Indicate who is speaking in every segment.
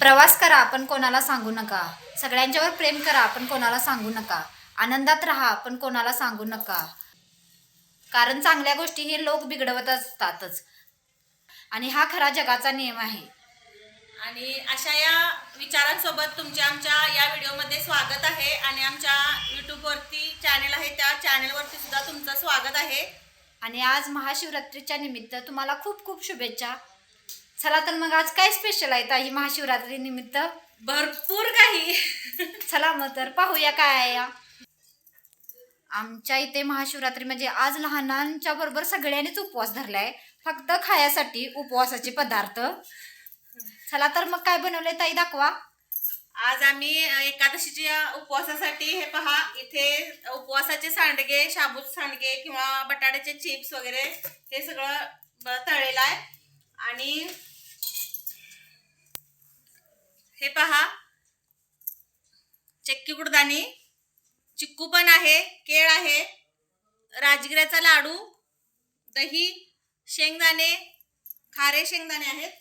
Speaker 1: प्रवास करा पण कोणाला सांगू नका. सगळ्यांच्यावर प्रेम करा पण कोणाला सांगू नका. आनंदात राहा पण कोणाला सांगू नका. कारण चांगल्या गोष्टी हे लोक बिघडवत असतातच. आणि हा खरा जगाचा नियम आहे.
Speaker 2: आणि अशा या विचारांसोबत तुमच्या आमच्या या व्हिडिओमध्ये स्वागत आहे. आणि आमच्या यूट्यूबवरती चॅनल आहे त्या चॅनलवरती सुद्धा तुमचं स्वागत आहे.
Speaker 1: आणि आज महाशिवरात्रीच्या निमित्त तुम्हाला खूप खूप शुभेच्छा. चला तर मग आज काय स्पेशल आहे ताई महाशिवरात्री निमित्त?
Speaker 2: भरपूर काही.
Speaker 1: चला मग तर पाहूया काय आहे. या आमच्या इथे महाशिवरात्री म्हणजे आज लहानांच्या बरोबर सगळ्यांनीच उपवास धरलाय. फक्त खायासाठी उपवासाचे पदार्थ. चला तर मग काय बनवलंय ताई दाखवा.
Speaker 2: आज आम्ही एकादशीच्या उपवासासाठी हे पहा इथे उपवासाचे सांडगे शाबूत सांडगे किंवा बटाट्याचे चिप्स वगैरे हे सगळं तळलेलं आहे. आणि हे पहा. चक्की कुडदाणी चिक्कू पण आहे केळ आहे. राजगिऱ्याचा लाडू दही शेंगदाणे खारे शेंगदाणे आहेत.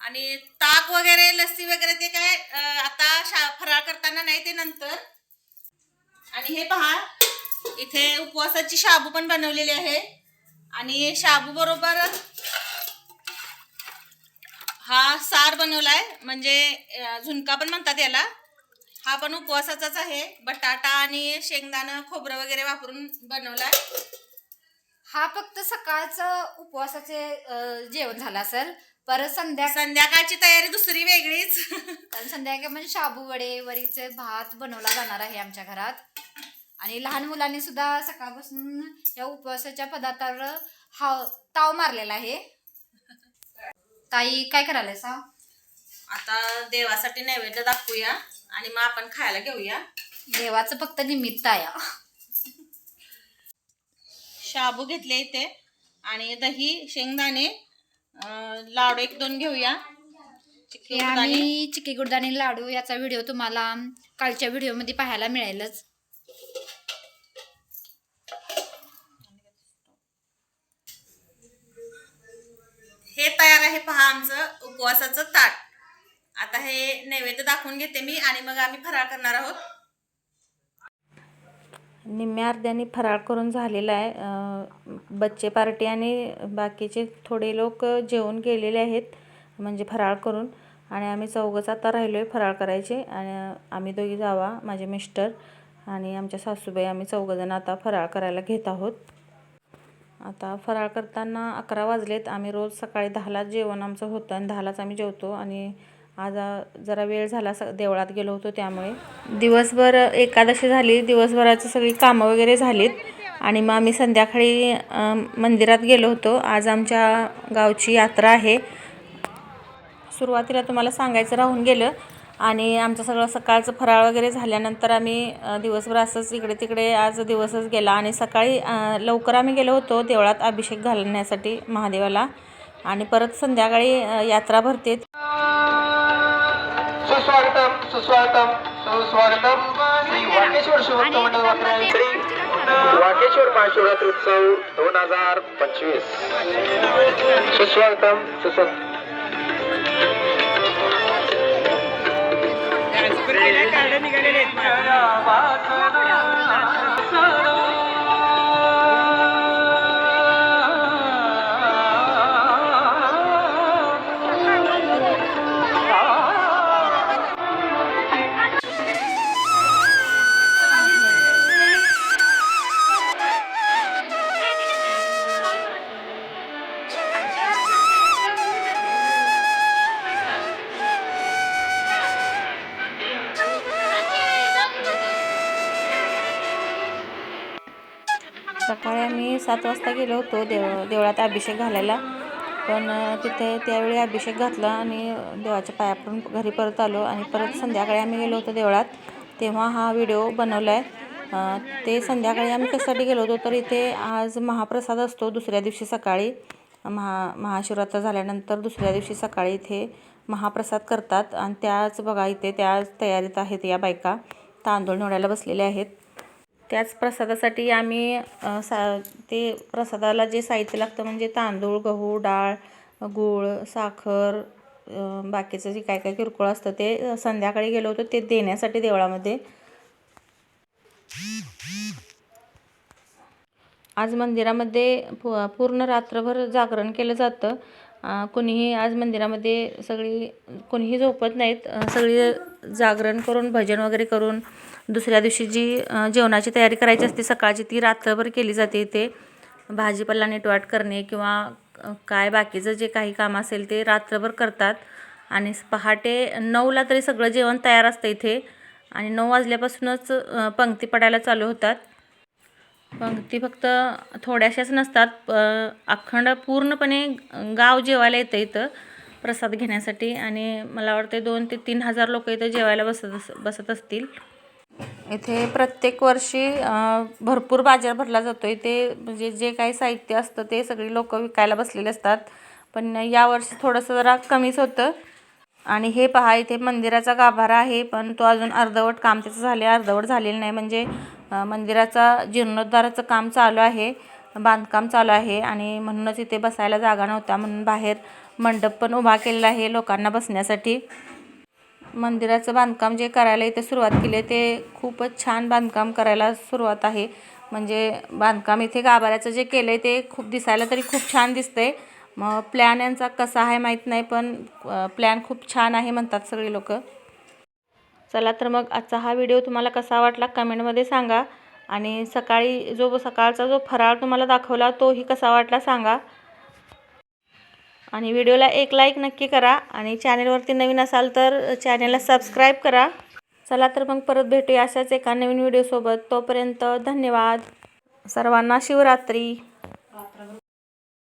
Speaker 2: आणि ताक वगैरे लस्सी वगैरे ते काय आता शा फराळ करताना नाही ते नंतर. आणि हे पहा इथे उपवासाची शाबू पण बनवलेली आहे. आणि शाबू बरोबर हा सार बनवलाय. म्हणजे अं, झुणका पण म्हणतात याला. हा पण उपवासाचाच आहे. बटाटा आणि शेंगदाणं खोबरं वगैरे वापरून बनवलाय.
Speaker 1: हा फक्त सकाळचं उपवासाचे जेवण झालं असेल. परत संध्याकाळ
Speaker 2: संध्याकाळची तयारी दुसरी वेगळीच.
Speaker 1: संध्याकाळ म्हणजे शाबू वडे वरीचे भात बनवला जाणार आहे आमच्या घरात. आणि लहान मुलांनी सुद्धा सकाळपासून या उपवासाच्या पदार्थावर हा ताव मारलेला आहे. ताई काय करायला सा?
Speaker 2: आता देवासाठी नैवेद्य दाखवूया आणि मग आपण खायला घेऊया.
Speaker 1: देवाचं फक्त निमित्त आहे.
Speaker 2: शाबू घेतले इथे आणि दही शेंगदाणे अं, लाडू एक दोन घेऊया. चिक्की
Speaker 1: हे. आम्ही चिकी गुडदाणे लाडू याचा व्हिडिओ तुम्हाला कालच्या व्हिडिओमध्ये पाहायला मिळेलच.
Speaker 2: आहे पहा आमचं उपवासाचं ताट. आता हे नैवेद्य दाखवून घेते मी आणि मग आम्ही फराळ करणार आहोत.
Speaker 3: निम्म्या अर्ध्याने फराळ करून झालेला आहे. बच्चे पार्टी आणि बाकीचे थोडे लोक जेवून गेलेले आहेत म्हणजे फराळ करून. आणि आम्ही चौघंच आता राहिलो आहे फराळ करायचे आणि आम्ही दोघी जावा माझे मिस्टर आणि आमच्या सासूबाई. आम्ही चौघंजण आता फराळ करायला घेत आहोत. आता फराळ करताना अकरा वाजलेत. आम्ही रोज सकाळी दहालाच जेवण आमचं होतं आणि दहालाच आम्ही जेवतो आणि आज जरा वेळ झाला स देवळात गेलो होतो त्यामुळे. दिवसभर एकादशी झाली. दिवसभराची सगळी कामं वगैरे झालीत आणि मग आम्ही संध्याकाळी मंदिरात गेलो होतो. आज आमच्या गावची यात्रा आहे. सुरुवातीला तुम्हाला सांगायचं राहून गेलं आणि आमचं सगळं सकाळचं फराळ वगैरे झाल्यानंतर आम्ही दिवसभर असंच इकडे तिकडे आज दिवसच गेला. आणि सकाळी लवकर आम्ही गेलो होतो देवळात अभिषेक घालण्यासाठी महादेवाला. आणि परत संध्याकाळी यात्रा भरते.
Speaker 4: सुस्वागतम सुस्वागतम सुस्वागतम. श्री वाकेश्वर शिवभक्त मंडळ श्री वाकेश्वर महाशिवरात्री उत्सव दोन हजार पंचवीस. सुस्वागतम सुस्वागतम.
Speaker 3: നികളിലെത്താ सकाळी आम्ही सात वाजता गेलो होतो देव देवळात अभिषेक घालायला. पण तिथे त्यावेळी अभिषेक घातला आणि देवाच्या पाया पडून घरी परत आलो आणि परत संध्याकाळी आम्ही गेलो होतो देवळात. तेव्हा हा व्हिडिओ बनवला आहे ते संध्याकाळी आम्ही कशासाठी गेलो होतो? तर इथे आज महाप्रसाद असतो दुसऱ्या दिवशी सकाळी. महा महाशिवरात्र झाल्यानंतर दुसऱ्या दिवशी सकाळी इथे महाप्रसाद करतात. आणि त्याच बघा इथे त्याच तयारीत आहेत या बायका. तांदूळ निवडायला बसलेल्या आहेत. त्याच प्रसादासाठी आम्ही सा ते प्रसादाला जे साहित्य लागतं म्हणजे तांदूळ गहू डाळ गूळ साखर बाकीचं जे काय काय किरकोळ असतं ते संध्याकाळी गेलो होतो ते देण्यासाठी देवळामध्ये. आज मंदिरामध्ये पू पूर्ण रात्रभर जागरण केलं जातं. कोणीही आज मंदिरामध्ये सगळी कोणीही झोपत नाहीत. सगळी जागरण करून भजन वगैरे करून दुसऱ्या दिवशी जी जेवणाची तयारी करायची असते सकाळची ती रात्रभर केली जाते. इथे भाजीपाला नेटवाट करणे किंवा काय बाकीचं जे काही काम असेल ते रात्रभर करतात. आणि पहाटे नऊला तरी सगळं जेवण तयार असतं इथे. आणि नऊ वाजल्यापासूनच पंक्ती पडायला चालू होतात. पंक्ती फक्त थोड्याशाच नसतात अखंड पूर्णपणे गाव जेवायला येतं इथं प्रसाद घेण्यासाठी. आणि मला वाटते दोन ते तीन हजार लोक इथं जेवायला बसत अस बसत असतील. इथे प्रत्येक वर्षी भरपूर बाजार भरला जातो इथे म्हणजे जे काही साहित्य असतं ते सगळी लोकं विकायला बसलेले असतात. पण यावर्षी थोडंसं जरा कमीच होतं. आणि हे पहा इथे मंदिराचा गाभारा आहे पण तो अजून अर्धवट काम त्याचं झाले अर्धवट झालेलं नाही. म्हणजे मंदिराचा जीर्णोद्धाराचं काम चालू आहे बांधकाम चालू आहे. आणि म्हणूनच इथे बसायला जागा नव्हता. म्हणून बाहेर मंडप पण उभा केलेला आहे लोकांना बसण्यासाठी. मंदिराचं बांधकाम जे करायला इथे सुरुवात केली आहे ते खूपच छान बांधकाम करायला सुरुवात आहे. म्हणजे बांधकाम इथे गाभाऱ्याचं जे केलं आहे ते खूप दिसायला तरी खूप छान दिसतं आहे मग प्लॅन यांचा कसा आहे माहीत नाही पण प्लॅन खूप छान आहे म्हणतात सगळी लोक. चला तर मग आजचा हा व्हिडिओ तुम्हाला कसा वाटला कमेंटमध्ये सांगा. आणि सकाळी जो सकाळचा जो फराळ तुम्हाला दाखवला तोही कसा वाटला सांगा. आणि व्हिडिओला एक लाईक नक्की करा. आणि चॅनेलवरती नवीन असाल तर चॅनेलला सबस्क्राईब करा. चला तर मग परत भेटूया अशाच एका नवीन व्हिडिओसोबत तोपर्यंत धन्यवाद. सर्वांना शिवरात्री.